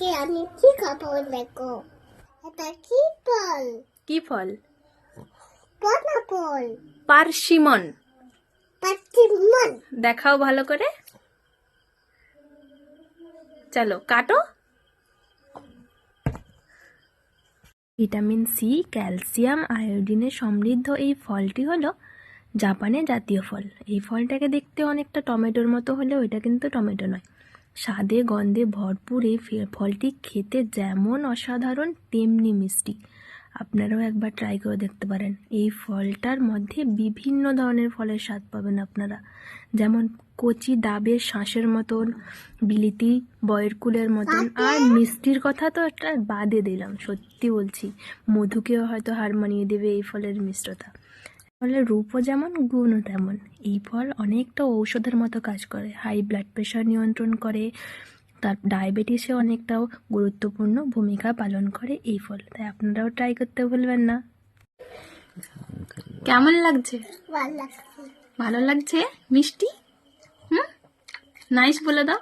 আজকে আমি কি খাব দেখো? এটা কি ফল? কি ফল? পানাপল পার্সিমন। পাতিমন দেখাও ভালো করে। চলো কাটো। ভিটামিন সি ক্যালসিয়াম আয়োডিনে সমৃদ্ধ এই ফলটি হলো জাপানের জাতীয় ফল। এই ফলটাকে দেখতে অনেকটা টমেটোর মতো হলেও এটা কিন্তু টমেটো নয়। স্বাদে গন্ধে ভরপুর এই ফে- ফলটি খেতে যেমন অসাধারণ তেমনি মিষ্টি। আপনারাও একবার ট্রাই করে দেখতে পারেন। এই ফলটার মধ্যে বিভিন্ন ধরনের ফলের স্বাদ পাবেন আপনারা। যেমন কচি ডাবের শাঁসের মতন বিলিতি বয়েরকুলের মতন। আর মিষ্টির কথা তো একটা বাদে দিলাম সত্যি বলছি। মধুকেও হয়তো হার মানিয়ে দেবে এই ফলের মিষ্টতা ফলের রূপও যেমন গুণও তেমন। এই ফল অনেকটা ঔষধের মতো কাজ করে। হাই ব্লাড প্রেশার নিয়ন্ত্রণ করে। তার ডায়াবেটিসে অনেকটাও গুরুত্বপূর্ণ ভূমিকা পালন করে এই ফল। তাই আপনারাও ট্রাই করতে ভুলবেন না। কেমন লাগছে? ভালো লাগছে। ভালো লাগছে? মিষ্টি? হুম? নাইস বলে দাও।